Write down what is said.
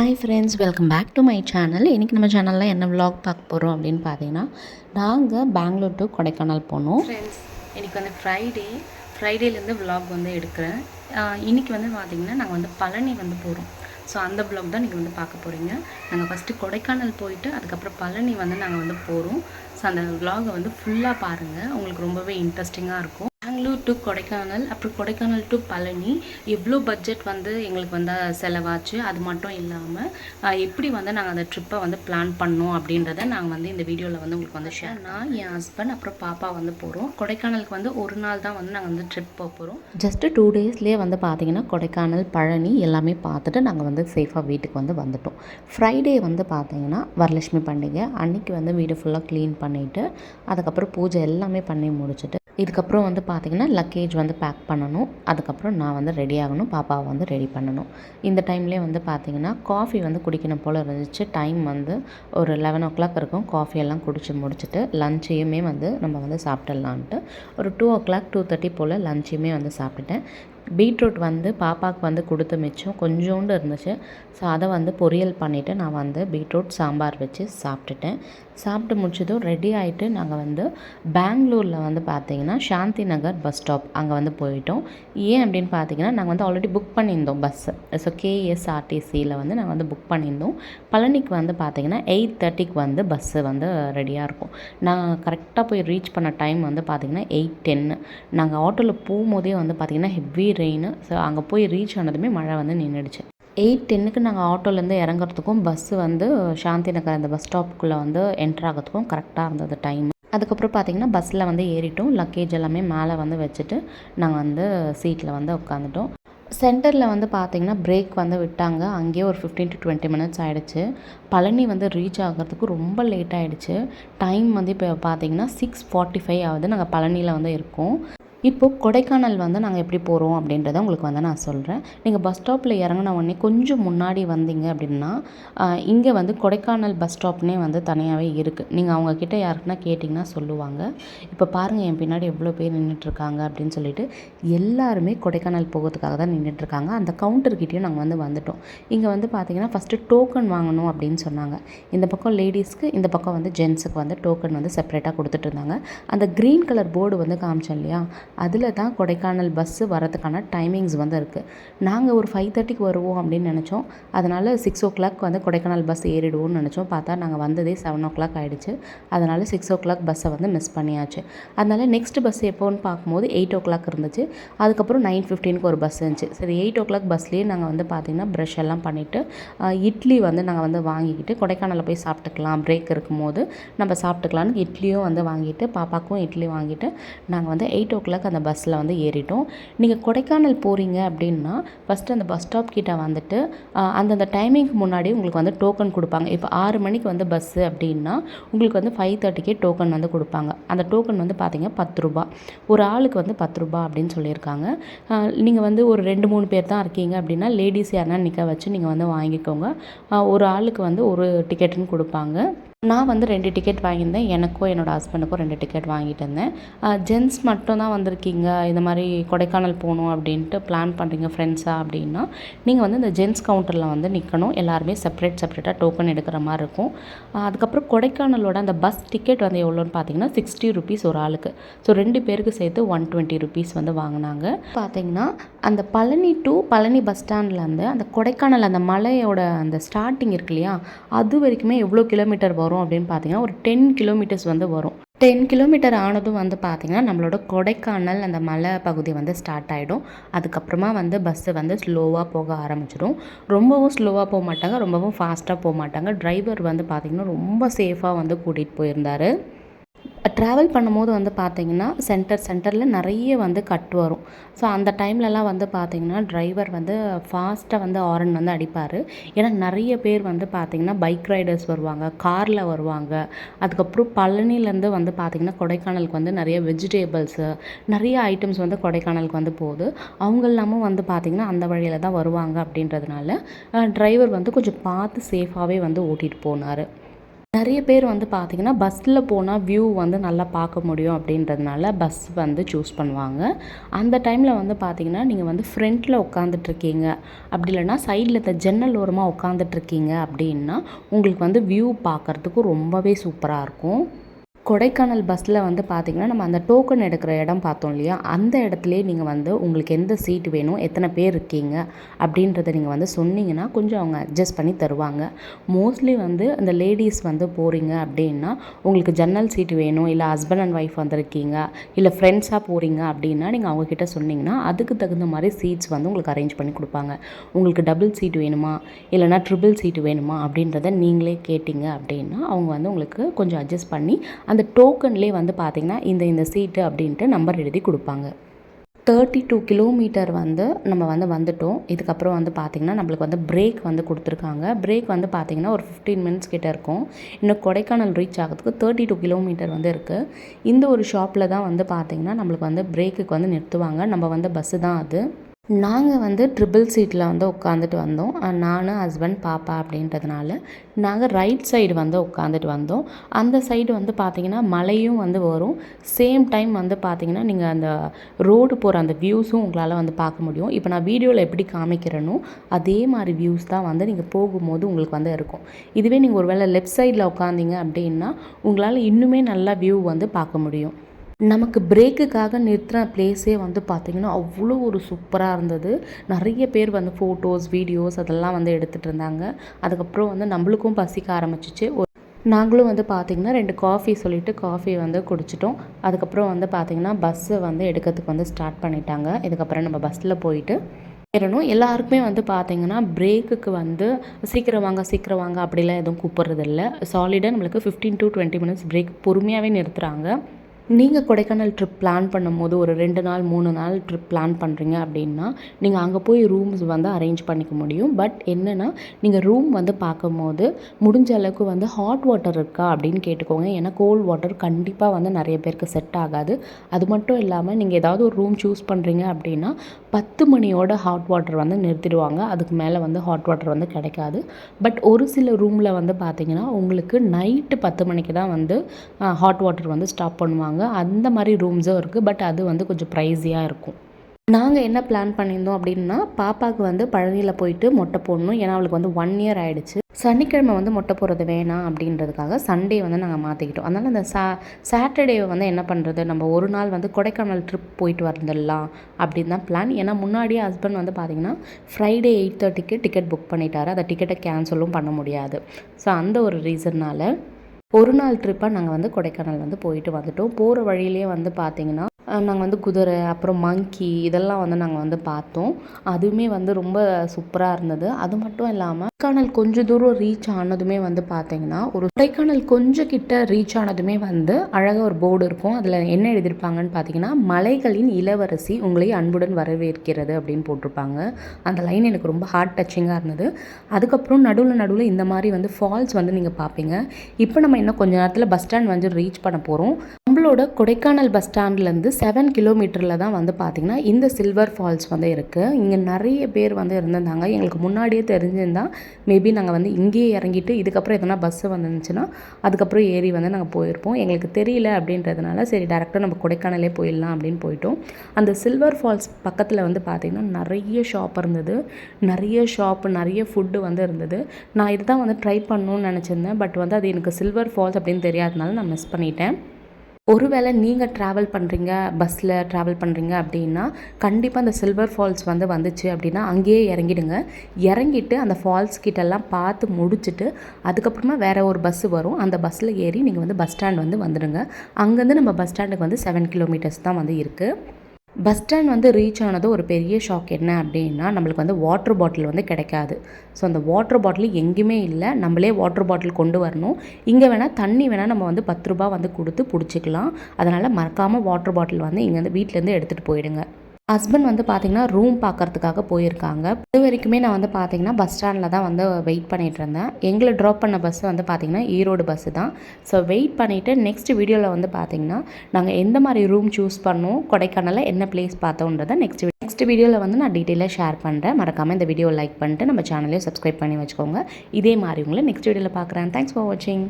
Hi friends welcome back to my channel இன்றைக்கி நம்ம சேனலில் என்ன விலாக் பார்க்க போகிறோம் அப்படின்னு பார்த்தீங்கன்னா நாங்கள் பெங்களூர் டு கொடைக்கானல் போனோம். ஃப்ரெண்ட்ஸ் இன்றைக்கி வந்து ஃப்ரைடே ஃப்ரைடேலேருந்து விலாக் வந்து எடுக்கிறேன். இன்றைக்கி இன்னைக்கு வந்து பார்த்திங்கன்னா நாங்கள் வந்து பழனி வந்து போகிறோம் ஸோ அந்த ப்ளாக் தான் நீங்கள் வந்து பார்க்க போகிறீங்க நாங்கள் ஃபஸ்ட்டு கொடைக்கானல் போயிட்டு அதுக்கப்புறம் பழனி வந்து நாங்கள் வந்து போகிறோம் ஸோ அந்த விலாகை வந்து ஃபுல்லாக பாருங்கள் உங்களுக்கு ரொம்பவே இன்ட்ரெஸ்டிங்காக இருக்கும். டு கொடைக்கானல் அப்புறம் கொடைக்கானல் டு பழனி. எவ்வளோ பட்ஜெட் வந்து எங்களுக்கு வந்து செலவாச்சு அது மட்டும் இல்லாமல் எப்படி வந்து நாங்கள் அந்த ட்ரிப்பை வந்து பிளான் பண்ணோம் அப்படின்றத நாங்கள் வந்து இந்த வீடியோவில் வந்து உங்களுக்கு வந்து ஷேர் நான் என் ஹஸ்பண்ட் அப்புறம் பாப்பா வந்து போகிறோம் கொடைக்கானலுக்கு வந்து ஒரு நாள் தான் வந்து நாங்கள் வந்து ட்ரிப் போக போகிறோம் ஜஸ்ட்டு டூ டேஸ்லேயே வந்து பார்த்தீங்கன்னா கொடைக்கானல் பழனி எல்லாமே பார்த்துட்டு நாங்கள் வந்து சேஃபாக வீட்டுக்கு வந்து வந்துட்டோம். ஃப்ரைடே வந்து பார்த்தீங்கன்னா வரலட்சுமி பண்டிகை. அன்னைக்கு வந்து வீடு ஃபுல்லாக க்ளீன் பண்ணிவிட்டு அதுக்கப்புறம் பூஜை எல்லாமே பண்ணி முடிச்சுட்டு இதுக்கப்புறம் வந்து பார்த்தீங்கன்னா லக்கேஜ் வந்து பேக் பண்ணணும். அதுக்கப்புறம் நான் வந்து ரெடி ஆகணும். பாப்பாவை வந்து ரெடி பண்ணணும். இந்த டைம்லேயே வந்து பார்த்திங்கன்னா காஃபி வந்து குடிக்கணும் போல் இருந்துச்சு. டைம் வந்து ஒரு லெவன் ஓ கிளாக் இருக்கும். காஃபியெல்லாம் குடித்து குடிச்சு முடிச்சுட்டு லஞ்சையுமே வந்து நம்ம வந்து சாப்பிட்டுடலான்ட்டு. ஒரு two o'clock two thirty போல் லஞ்சையுமே வந்து சாப்பிட்டுட்டேன். பீட்ரூட் வந்து பாப்பாவுக்கு வந்து கொடுத்த மிச்சம் கொஞ்சோண்டு இருந்துச்சு. ஸோ அதை வந்து பொரியல் பண்ணிவிட்டு நான் வந்து பீட்ரூட் சாம்பார் வச்சு சாப்பிட்டுட்டேன். சாப்பிட்டு முடிச்சதும் ரெடி ஆகிட்டு நாங்கள் வந்து பெங்களூரில் வந்து பார்த்தீங்கன்னா சாந்தி நகர் பஸ் ஸ்டாப் அங்கே வந்து போயிட்டோம். ஏன் அப்படின்னு பார்த்தீங்கன்னா நாங்கள் வந்து ஆல்ரெடி புக் பண்ணியிருந்தோம் பஸ்ஸு ஸோ கேஎஸ்ஆர்டிசியில் வந்து நாங்கள் வந்து புக் பண்ணியிருந்தோம். பழனிக்கு வந்து பார்த்தீங்கன்னா எயிட் தேர்ட்டிக்கு வந்து பஸ்ஸு வந்து ரெடியாக இருக்கும். நான் கரெக்டாக போய் ரீச் பண்ண டைம் வந்து பார்த்திங்கன்னா எயிட் டென்னு நாங்கள் ஆட்டோவில் போகும்போதே வந்து பார்த்திங்கன்னா ஹெவி ரெயின் ஸோ அங்கே போய் ரீச் ஆனதுமே மழை வந்து நின்றுடுச்சு எயிட் டென்னுக்கு நாங்கள் ஆட்டோலேருந்து இறங்குறதுக்கும் பஸ்ஸு வந்து சாந்தி நகர் அந்த பஸ் ஸ்டாப்புக்குள்ளே வந்து என்ட்ரு ஆகிறதுக்கும் கரெக்டாக இருந்தது டைம் அதுக்கப்புறம் பார்த்தீங்கன்னா பஸ்ஸில் வந்து ஏறிட்டோம். லக்கேஜ் எல்லாமே மேலே வந்து வச்சுட்டு நாங்கள் வந்து சீட்டில் வந்து உட்காந்துட்டோம் சென்டரில் வந்து பார்த்தீங்கன்னா பிரேக் வந்து விட்டாங்க. அங்கேயே ஒரு ஃபிஃப்டீன் டு டுவெண்ட்டி மினிட்ஸ் ஆகிடுச்சு பழனி வந்து ரீச் ஆகிறதுக்கு ரொம்ப லேட் ஆகிடுச்சு டைம் வந்து இப்போ பார்த்தீங்கன்னா சிக்ஸ் ஃபார்ட்டி ஃபைவ் ஆகுது. நாங்கள் பழனியில் வந்து இருக்கோம். இப்போது கொடைக்கானல் வந்து நாங்கள் எப்படி போகிறோம் அப்படின்றத உங்களுக்கு வந்து நான் சொல்கிறேன் நீங்கள் பஸ் ஸ்டாப்பில் இறங்கின உடனே கொஞ்சம் முன்னாடி வந்தீங்க அப்படின்னா இங்கே வந்து கொடைக்கானல் பஸ் ஸ்டாப்னே வந்து தனியாகவே இருக்குது நீங்கள் அவங்கக்கிட்ட யாருக்குன்னா கேட்டிங்கன்னா சொல்லுவாங்க. இப்போ பாருங்கள் என் பின்னாடி எவ்வளோ பேர் நின்றுட்டுருக்காங்க அப்படின்னு சொல்லிட்டு எல்லாருமே கொடைக்கானல் போகிறதுக்காக தான் நின்றுட்டுருக்காங்க அந்த கவுண்டர்கிட்டையும் நாங்கள் வந்து வந்துட்டோம். இங்கே வந்து பார்த்திங்கன்னா ஃபஸ்ட்டு டோக்கன் வாங்கணும் அப்படின்னு சொன்னாங்க. இந்த பக்கம் லேடிஸ்க்கு இந்த பக்கம் வந்து ஜென்ஸுக்கு வந்து டோக்கன் வந்து செப்பரேட்டாக கொடுத்துட்டு இருந்தாங்க. அந்த க்ரீன் கலர் போர்டு வந்து காமிச்சோம் இல்லையா? அதில் தான் கொடைக்கானல் பஸ்ஸு வரதுக்கான டைமிங்ஸ் வந்து இருக்குது நாங்கள் ஒரு ஃபைவ் தேர்ட்டிக்கு வருவோம் அப்படின்னு நினச்சோம். அதனால் சிக்ஸ் ஓ கிளாக் வந்து கொடைக்கானல் பஸ் ஏறிடுவோம்னு நினச்சோம். பார்த்தா நாங்கள் வந்ததே செவன் ஓ கிளாக் ஆகிடுச்சு அதனால் சிக்ஸ் ஓ கிளாக் பஸ்ஸை வந்து மிஸ் பண்ணியாச்சு. அதனால் நெக்ஸ்ட் பஸ் எப்போன்னு பார்க்கும்போது எயிட் ஓ கிளாக் இருந்துச்சு. அதுக்கப்புறம் நைன் ஃபிஃப்டீனுக்கு ஒரு பஸ் இருந்துச்சு. சரி எயிட் ஓ கிளாக் பஸ்லேயே நாங்கள் வந்து பார்த்திங்கன்னா ப்ரஷ் எல்லாம் பண்ணிவிட்டு இட்லி வந்து நாங்கள் வந்து வாங்கிக்கிட்டு கொடைக்கானலில் போய் சாப்பிட்டுக்கலாம். பிரேக் இருக்கும்போது நம்ம சாப்பிட்டுக்கலான்னு இட்லியும் வந்து வாங்கிட்டு பாப்பாக்கும் இட்லி வாங்கிட்டு நாங்கள் வந்து எயிட் ஓ கிளாக் அந்த பஸ்ஸில் வந்து ஏறிட்டோம். நீங்கள் கொடைக்கானல் போகிறீங்க அப்படின்னா ஃபஸ்ட்டு அந்த பஸ் ஸ்டாப் கிட்ட வந்துட்டு அந்தந்த டைமிங்க்கு முன்னாடி உங்களுக்கு வந்து டோக்கன் கொடுப்பாங்க. இப்போ ஆறு மணிக்கு வந்து பஸ்ஸு அப்படின்னா உங்களுக்கு வந்து ஃபைவ் தேர்ட்டிக்கே டோக்கன் வந்து கொடுப்பாங்க. அந்த டோக்கன் வந்து பார்த்தீங்க பத்து ரூபா. ஒரு ஆளுக்கு வந்து பத்து ரூபா அப்படின்னு சொல்லியிருக்காங்க. நீங்கள் வந்து ஒரு ரெண்டு மூணு பேர் தான் இருக்கீங்க அப்படின்னா லேடிஸ் யாருன்னா நிற்க வச்சு நீங்கள் வந்து வாங்கிக்கோங்க. ஒரு ஆளுக்கு வந்து ஒரு டிக்கெட்டுன்னு கொடுப்பாங்க. நான் வந்து ரெண்டு டிக்கெட் வாங்கியிருந்தேன். எனக்கும் என்னோடய ஹஸ்பண்டுக்கும் ரெண்டு டிக்கெட் வாங்கிட்டு இருந்தேன். ஜென்ஸ் மட்டும் தான் வந்திருக்கீங்க. இந்த மாதிரி கொடைக்கானல் போகணும் அப்படின்ட்டு பிளான் பண்ணுறீங்க ஃப்ரெண்ட்ஸாக அப்படின்னா நீங்கள் வந்து இந்த ஜென்ஸ் கவுண்டரில் வந்து நிற்கணும் எல்லாருமே செப்பரேட் செப்பரேட்டாக டோக்கன் எடுக்கிற மாதிரி இருக்கும். அதுக்கப்புறம் கொடைக்கானலோட அந்த பஸ் டிக்கெட் வந்து எவ்வளோன்னு பார்த்தீங்கன்னா சிக்ஸ்டி ருபீஸ் ஒரு ஆளுக்கு. ஸோ ரெண்டு பேருக்கு சேர்த்து ஒன் டுவெண்ட்டி ருபீஸ் வந்து வாங்கினாங்க. பார்த்தீங்கன்னா அந்த பழனி டு பழனி பஸ் ஸ்டாண்ட்லேருந்து அந்த கொடைக்கானல் அந்த மலையோட அந்த ஸ்டார்டிங் இருக்கு இல்லையா அது வரைக்குமே எவ்வளோ கிலோமீட்டர் வரும்? அப்படின்னு பார்த்தீங்கன்னா ஒரு டென் கிலோமீட்டர்ஸ் வந்து வரும். டென் கிலோமீட்டர் ஆனதும் வந்து பார்த்திங்கன்னா நம்மளோட கொடைக்கானல் அந்த மலை பகுதி வந்து ஸ்டார்ட் ஆகிடும் அதுக்கப்புறமா வந்து பஸ்ஸு வந்து ஸ்லோவாக போக ஆரம்பிச்சிடும். ரொம்பவும் ஸ்லோவாக போக மாட்டாங்க ரொம்பவும் ஃபாஸ்ட்டாக போக மாட்டாங்க. டிரைவர் வந்து பார்த்திங்கன்னா ரொம்ப சேஃபாக வந்து கூட்டிகிட்டு போயிருந்தார். ட்ராவல் பண்ணும்போது வந்து பார்த்தீங்கன்னா சென்டர் சென்டரில் நிறைய வந்து கட் வரும். ஸோ அந்த டைம்லலாம் வந்து பார்த்தீங்கன்னா டிரைவர் வந்து ஃபாஸ்ட்டாக வந்து ஆரன் வந்து அடிப்பார். ஏன்னா நிறைய பேர் வந்து பார்த்தீங்கன்னா பைக் ரைடர்ஸ் வருவாங்க காரில் வருவாங்க. அதுக்கப்புறம் பழனிலேருந்து வந்து பார்த்தீங்கன்னா கொடைக்கானலுக்கு வந்து நிறைய வெஜிடேபிள்ஸு நிறைய ஐட்டம்ஸ் வந்து கொடைக்கானலுக்கு வந்து போகுது. அவங்க எல்லாமும் வந்து பார்த்திங்கன்னா அந்த வழியில் தான் வருவாங்க அப்படின்றதுனால டிரைவர் வந்து கொஞ்சம் பார்த்து சேஃபாகவே வந்து ஓட்டிகிட்டு போனார். நிறைய பேர் வந்து பார்த்திங்கன்னா பஸ்ஸில் போனால் வியூ வந்து நல்லா பார்க்க முடியும் அப்படின்றதுனால பஸ் வந்து சூஸ் பண்ணுவாங்க. அந்த டைமில் வந்து பார்த்திங்கன்னா நீங்கள் வந்து ஃப்ரண்ட்டில் உட்காந்துட்ருக்கீங்க அப்படி இல்லைன்னா சைடில் இந்த ஜன்னல் ஓரமாக உட்காந்துட்ருக்கீங்க அப்படின்னா உங்களுக்கு வந்து வியூ பார்க்குறதுக்கு ரொம்பவே சூப்பராக இருக்கும். கொடைக்கானல் பஸ்ஸில் வந்து பார்த்திங்கன்னா நம்ம அந்த டோக்கன் எடுக்கிற இடம் பார்த்தோம் இல்லையா? அந்த இடத்துலையே நீங்கள் வந்து உங்களுக்கு எந்த சீட் வேணும் எத்தனை பேர் இருக்கீங்க அப்படின்றத நீங்கள் வந்து சொன்னீங்கன்னா கொஞ்சம் அவங்க அட்ஜஸ்ட் பண்ணி தருவாங்க. மோஸ்ட்லி வந்து அந்த லேடிஸ் வந்து போகிறீங்க அப்படின்னா உங்களுக்கு ஜன்னல் சீட் வேணும் இல்லை ஹஸ்பண்ட் அண்ட் ஒய்ஃப் வந்திருக்கீங்க இல்லை ஃப்ரெண்ட்ஸாக போகிறீங்க அப்படின்னா நீங்கள் அவங்கக்கிட்ட சொன்னீங்கன்னா அதுக்கு தகுந்த மாதிரி சீட்ஸ் வந்து உங்களுக்கு அரேஞ்ச் பண்ணி கொடுப்பாங்க. உங்களுக்கு டபுள் சீட் வேணுமா இல்லைனா ட்ரிபிள் சீட் வேணுமா அப்படின்றத நீங்களே கேட்டிங்க அப்படின்னா அவங்க வந்து உங்களுக்கு கொஞ்சம் அட்ஜஸ்ட் பண்ணி அந்த டோக்கன்லேயே வந்து பார்த்திங்கன்னா இந்த இந்த சீட்டு அப்படின்ட்டு நம்பர் எழுதி கொடுப்பாங்க. தேர்ட்டி டூ கிலோமீட்டர் வந்து நம்ம வந்து வந்துட்டோம். இதுக்கப்புறம் வந்து பார்த்திங்கன்னா நம்மளுக்கு வந்து பிரேக் வந்து கொடுத்துருக்காங்க. பிரேக் வந்து பார்த்திங்கன்னா ஒரு ஃபிஃப்டீன் மினிட்ஸ் கிட்டே இருக்கும். இன்னும் கொடைக்கானல் ரீச் ஆகிறதுக்கு தேர்ட்டி டூ கிலோமீட்டர் வந்து இருக்குது இந்த ஒரு ஷாப்பில் தான் வந்து பார்த்திங்கன்னா நம்மளுக்கு வந்து பிரேக்குக்கு வந்து நிறுத்துவாங்க. நம்ம வந்து பஸ்ஸு தான் அது. நாங்கள் வந்து ட்ரிபிள் சீட்டில் வந்து உட்காந்துட்டு வந்தோம். நான் ஹஸ்பண்ட் பாப்பா அப்படின்றதுனால நாங்கள் ரைட் சைடு வந்து உட்காந்துட்டு வந்தோம். அந்த சைடு வந்து பார்த்திங்கன்னா மலையும் வந்து வரும். சேம் டைம் வந்து பார்த்திங்கன்னா நீங்கள் அந்த ரோடு போகிற அந்த வியூஸும் உங்களால் வந்து பார்க்க முடியும். இப்போ நான் வீடியோவில் எப்படி காமிக்கிறேனோ அதே மாதிரி வியூஸ் தான் வந்து நீங்கள் போகும்போது உங்களுக்கு வந்து இருக்கும். இதுவே நீங்கள் ஒரு வேளை லெஃப்ட் சைடில் உட்காந்திங்க அப்படின்னா உங்களால் இன்னுமே நல்லா வியூ வந்து பார்க்க முடியும். நமக்கு பிரேக்குக்காக நிறுத்தின பிளேஸே வந்து பார்த்திங்கன்னா அவ்வளோ ஒரு சூப்பராக இருந்தது. நிறைய பேர் வந்து ஃபோட்டோஸ் வீடியோஸ் அதெல்லாம் வந்து எடுத்துகிட்டு இருந்தாங்க. அதுக்கப்புறம் வந்து நம்மளுக்கும் பசிக்க ஆரம்பிச்சிச்சு. நாங்களும் வந்து பார்த்திங்கன்னா ரெண்டு காஃபி சொல்லிவிட்டு காஃபி வந்து குடிச்சிட்டோம். அதுக்கப்புறம் வந்து பார்த்திங்கன்னா பஸ்ஸை வந்து எடுக்கிறதுக்கு வந்து ஸ்டார்ட் பண்ணிட்டாங்க. இதுக்கப்புறம் நம்ம பஸ்ஸில் போயிட்டு ஏறணும். எல்லாருக்குமே வந்து பார்த்திங்கன்னா பிரேக்குக்கு வந்து சீக்கிரம் வாங்க சீக்கிரம் வாங்க அப்படிலாம் எதுவும் கூப்பிட்றதில்ல. சாலிடாக நம்மளுக்கு fifteen to twenty minutes break பொறுமையாகவே நிறுத்துகிறாங்க நீங்கள் கொடைக்கானல் ட்ரிப் பிளான் பண்ணும்போது ஒரு ரெண்டு நாள் மூணு நாள் ட்ரிப் பிளான் பண்ணுறீங்க அப்படின்னா நீங்கள் அங்கே போய் ரூம்ஸ் வந்து அரேஞ்ச் பண்ணிக்க முடியும். பட் என்னென்னா நீங்கள் ரூம் வந்து பார்க்கும்போது முடிஞ்ச அளவுக்கு வந்து ஹாட் வாட்டர் இருக்கா அப்படின்னு கேட்டுக்கோங்க. ஏன்னா கோல்ட் வாட்டர் கண்டிப்பாக வந்து நிறைய பேருக்கு செட் ஆகாது. அது மட்டும் இல்லாமல் நீங்கள் ஏதாவது ஒரு ரூம் சூஸ் பண்ணுறீங்க அப்படின்னா பத்து மணியோட ஹாட் வாட்டர் வந்து நிறுத்திடுவாங்க. அதுக்கு மேலே வந்து ஹாட் வாட்டர் வந்து கிடைக்காது. பட் ஒரு சில ரூமில் வந்து பார்த்தீங்கன்னா உங்களுக்கு நைட்டு பத்து மணிக்கு தான் வந்து ஹாட் வாட்டர் வந்து ஸ்டாப் பண்ணுவாங்க. அந்த மாதிரி ரூம்ஸும் இருக்குது பட் அது வந்து கொஞ்சம் ப்ரைஸியாக இருக்கும். நாங்கள் என்ன பிளான் பண்ணியிருந்தோம் அப்படின்னா பாப்பாவுக்கு வந்து பழனியில் போயிட்டு மொட்டை போடணும். ஏன்னா அவளுக்கு வந்து ஒன் இயர் ஆகிடுச்சு சனிக்கிழமை வந்து மொட்டை போடுறது வேணாம் அப்படின்றதுக்காக சண்டே வந்து நாங்கள் மாற்றிக்கிட்டோம் அதனால் அந்த சா சாட்டர்டேவை வந்து என்ன பண்ணுறது நம்ம ஒரு நாள் வந்து கொடைக்கானல் ட்ரிப் போயிட்டு வந்துடலாம் அப்படின்னு தான் பிளான் ஏன்னா முன்னாடியே ஹஸ்பண்ட் வந்து பார்த்திங்கன்னா ஃப்ரைடே எயிட் தேர்ட்டிக்கு டிக்கெட் புக் பண்ணிட்டாரு. அந்த டிக்கெட்டை கேன்சலும் பண்ண முடியாது. ஸோ அந்த ஒரு ரீசன்னால் ஒரு நாள் ட்ரிப்பாக நாங்கள் வந்து கொடைக்கானல் வந்து போயிட்டு வந்துட்டோம். போகிற வழியிலே வந்து பார்த்திங்கன்னா நாங்கள் வந்து குதிரை அப்புறம் மங்கி இதெல்லாம் வந்து நாங்கள் வந்து பார்த்தோம். அதுவுமே வந்து ரொம்ப சூப்பராக இருந்தது. அது மட்டும் இல்லாமல் கொடைக்கானல் கொஞ்சம் தூரம் ரீச் ஆனதுமே வந்து பார்த்தீங்கன்னா ஒரு கொடைக்கானல் கொஞ்சம் கிட்ட ரீச் ஆனதுமே வந்து அழகாக ஒரு போர்டு இருக்கும். அதில் என்ன எழுதியிருப்பாங்கன்னு பார்த்தீங்கன்னா மலைகளின் இளவரசி உங்களை அன்புடன் வரவேற்கிறது அப்படின்னு போட்டிருப்பாங்க. அந்த லைன் எனக்கு ரொம்ப ஹார்ட் டச்சிங்காக இருந்தது. அதுக்கப்புறம் நடுவில் நடுவில் இந்த மாதிரி வந்து ஃபால்ஸ் வந்து நீங்கள் பார்ப்பீங்க இப்போ நம்ம இன்னும் கொஞ்ச நேரத்தில் பஸ் ஸ்டாண்ட் வந்து ரீச் பண்ண போகிறோம் நம்மளோட கொடைக்கானல் பஸ் ஸ்டாண்ட்லேருந்து செவன் கிலோமீட்டரில் தான் வந்து பார்த்திங்கன்னா இந்த சில்வர் ஃபால்ஸ் வந்து இருக்குது இங்கே நிறைய பேர் வந்து இருந்திருந்தாங்க. எங்களுக்கு முன்னாடியே தெரிஞ்சிருந்தால் மேபி நாங்கள் வந்து இங்கேயே இறங்கிட்டு இதுக்கப்புறம் எதனா பஸ்ஸு வந்துருந்துச்சுன்னா அதுக்கப்புறம் ஏறி வந்து நாங்கள் போயிருப்போம். எங்களுக்கு தெரியல அப்படின்றதுனால சரி டேரெக்டாக நம்ம கொடைக்கானலே போயிடலாம் அப்படின்னு போயிட்டோம். அந்த சில்வர் ஃபால்ஸ் பக்கத்தில் வந்து பார்த்திங்கன்னா நிறைய ஷாப் இருந்தது. நிறைய ஷாப் நிறைய ஃபுட்டு வந்து இருந்தது. நான் இதுதான் வந்து ட்ரை பண்ணணும்னு நினச்சிருந்தேன். பட் வந்து அது எனக்கு சில்வர் ஃபால்ஸ் அப்படின்னு தெரியாதனால நான் மிஸ் பண்ணிட்டேன். ஒருவேளை நீங்கள் ட்ராவல் பண்ணுறீங்க பஸ்ஸில் ட்ராவல் பண்ணுறீங்க அப்படின்னா கண்டிப்பாக அந்த சில்வர் ஃபால்ஸ் வந்து வந்துச்சு அப்படின்னா அங்கேயே இறங்கிடுங்க. இறங்கிட்டு அந்த ஃபால்ஸ் கிட்டெல்லாம் பார்த்து முடிச்சுட்டு அதுக்கப்புறமா வேறு ஒரு பஸ்ஸு வரும். அந்த பஸ்ஸில் ஏறி நீங்கள் வந்து பஸ் ஸ்டாண்ட் வந்து வந்துடுங்க. அங்கேருந்து நம்ம பஸ் ஸ்டாண்டுக்கு வந்து செவன் கிலோமீட்டர்ஸ் தான் வந்து இருக்குது பஸ் ஸ்டாண்ட் வந்து ரீச் ஆனது ஒரு பெரிய ஷாக் என்ன அப்படின்னா நம்மளுக்கு வந்து வாட்டர் பாட்டில் வந்து கிடைக்காது. ஸோ அந்த வாட்டர் பாட்டில் எங்கேயுமே இல்லை. நம்மளே வாட்டர் பாட்டில் கொண்டு வரணும். இங்கே வேணால் தண்ணி வேணால் நம்ம வந்து பத்து ரூபா வந்து கொடுத்து பிடிச்சிக்கலாம். அதனால் மறக்காமல் வாட்டர் பாட்டில் வந்து இங்கேருந்து வீட்டிலேருந்து எடுத்துகிட்டு போயிடுங்க. ஹஸ்பண்ட் வந்து பார்த்திங்கன்னா ரூம் பார்க்கறதுக்காக போயிருக்காங்க. இது வரைக்குமே நான் வந்து பார்த்திங்கன்னா பஸ் ஸ்டாண்டில் தான் வந்து வெயிட் பண்ணிகிட்டு இருந்தேன். எங்களை ட்ராப் பண்ண பஸ் வந்து பார்த்திங்கன்னா ஈரோடு பஸ்ஸு தான். ஸோ வெயிட் பண்ணிவிட்டு நெக்ஸ்ட் வீடியோவில் வந்து பார்த்திங்கன்னா நாங்கள் எந்த மாதிரி ரூம் சூஸ் பண்ணோம் கொடைக்கானலில் என்ன பிளேஸ் பார்த்தோன்றதை நெக்ஸ்ட் நெக்ஸ்ட் வீடியோவில் வந்து நான் டீட்டெயிலாக ஷேர் பண்ணுறேன் மறக்காமல் இந்த வீடியோ லைக் பண்ணிட்டு நம்ம சேனலையும் சப்ஸ்கிரைப் பண்ணி வச்சுக்கோங்க. இதே மாதிரி உங்களை நெக்ஸ்ட் வீடியோவில் பார்க்குறேன் தேங்க்ஸ் ஃபார் வாட்சிங்